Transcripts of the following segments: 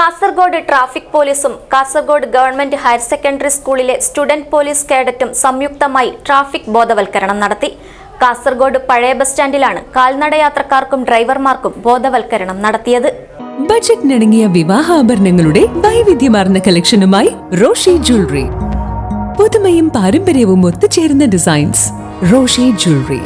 Kasaragod traffic പോലീസും Kasaragod government higher secondary സ്കൂളിലെ student police കേഡറ്റും സംയുക്തമായി ട്രാഫിക് ബോധവൽക്കരണം നടത്തി. കാസർഗോഡ് പഴയ ബസ് സ്റ്റാൻഡിലാണ് കാൽനടയാത്രക്കാർക്കും ഡ്രൈവർമാർക്കും ബോധവൽക്കരണം നടത്തിയത്. ബജറ്റിനിണങ്ങിയ വിവാഹാഭരണങ്ങളുടെ വൈവിധ്യമാർന്ന കളക്ഷനുമായി റോഷി ജ്വല്ലറി. പുതുമയും പാരമ്പര്യവും ഒത്തുചേരുന്ന designs. Roshi jewellery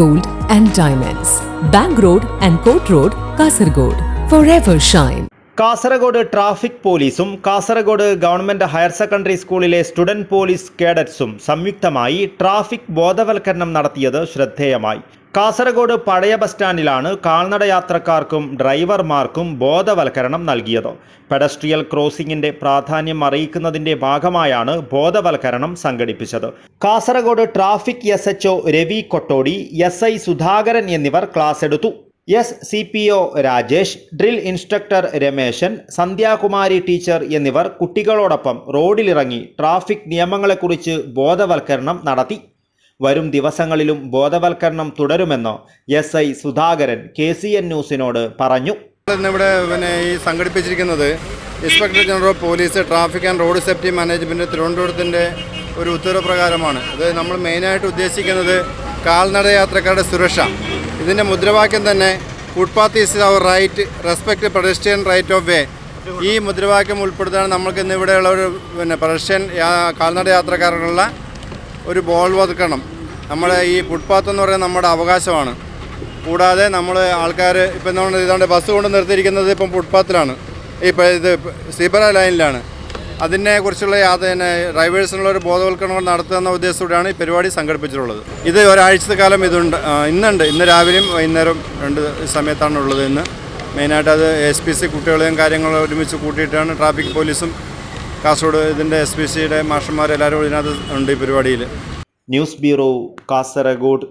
gold and diamonds. Bank road and coat road Kasaragod. Forever shine Kasaragod traffic പോലീസും കാസർഗോഡ് ഗവൺമെന്റ് ഹയർ സെക്കൻഡറി സ്കൂളിലെ സ്റ്റുഡന്റ് പോലീസ് കേഡറ്റ്സും സംയുക്തമായി ട്രാഫിക് ബോധവൽക്കരണം നടത്തിയത് ശ്രദ്ധേയമായി. കാസർഗോഡ് പഴയ ബസ് സ്റ്റാൻഡിലാണ് കാൽനടയാത്രക്കാർക്കും ഡ്രൈവർമാർക്കും ബോധവൽക്കരണം നൽകിയത്. പെഡസ്ട്രിയൽ ക്രോസിംഗിന്റെ പ്രാധാന്യം അറിയിക്കുന്നതിന്റെ ഭാഗമായാണ് ബോധവൽക്കരണം സംഘടിപ്പിച്ചത്. Kasaragod traffic S Ravi Kottodi S Sudhakaran എന്നിവർ ക്ലാസ് എടുത്തു. S C P O Rajesh drill instructor Rameshan Sandhyakumari teacher എന്നിവർ കുട്ടികളോടൊപ്പം റോഡിലിറങ്ങി ട്രാഫിക് നിയമങ്ങളെക്കുറിച്ച് ബോധവൽക്കരണം നടത്തി. വരും ദിവസങ്ങളിലും ബോധവൽക്കരണം തുടരുമെന്ന് S I Sudhakaran K C N ന്യൂസിനോട് പറഞ്ഞു. ഇന്നിവിടെ പിന്നെ ഈ സംഘടിപ്പിച്ചിരിക്കുന്നത് inspector general police traffic and road safety management തിരുവനന്തപുരത്തിന്റെ ഒരു ഉത്തരവ് പ്രകാരമാണ്. അത് നമ്മൾ മെയിനായിട്ട് ഉദ്ദേശിക്കുന്നത് കാൽനട യാത്രക്കാരുടെ സുരക്ഷ. ഇതിന്റെ മുദ്രാവാക്യം തന്നെ footpath is our right respect pedestrian right of way ഈ മുദ്രാവാക്യം ഉൾപ്പെടുത്താണ് നമ്മൾക്ക് ഇന്ന് ഇവിടെയുള്ള ഒരു പിന്നെ പെഡസ്ട്രിയൻ കാൽനട യാത്രക്കാർക്കുള്ള ഒരു ബോൾവൽക്കരണം നമ്മുടെ ഈ ഫുട്പാത്ത് എന്ന് പറയുന്നത് നമ്മുടെ അവകാശമാണ്. കൂടാതെ നമ്മൾ ആൾക്കാർ ഇപ്പം നമ്മൾ ഇതാണ്ട് ബസ് കൊണ്ട് നിർത്തിയിരിക്കുന്നത് ഇപ്പം ഫുട്പാത്തിലാണ് ഇപ്പം ഇത് സീബറ ലൈനിലാണ് അതിനെ കുറിച്ചുള്ള യാതെ തന്നെ ഡ്രൈവേഴ്സിനുള്ള ഒരു ബോധവൽക്കരണം നടത്തുക എന്ന ഉദ്ദേശത്തോടെയാണ് ഈ പരിപാടി സംഘടിപ്പിച്ചിട്ടുള്ളത്. ഇത് ഒരാഴ്ചത്തെ കാലം ഇതുണ്ട് ഇന്നുണ്ട്. ഇന്ന് രാവിലെയും വൈകുന്നേരം രണ്ട് സമയത്താണ് ഉള്ളത് ഇന്ന്. മെയിനായിട്ട് അത് എസ് പി സി കുട്ടികളെയും കാര്യങ്ങളും ഒരുമിച്ച് കൂട്ടിയിട്ടാണ് ട്രാഫിക് പോലീസും കാസർഗോഡ് ഇതിന്റെ എസ് പി സിയുടെ മാഷന്മാരെല്ലാവരും ഇതിനകത്ത് ഉണ്ട് ഈ പരിപാടിയിൽ. News bureau Kasaragod.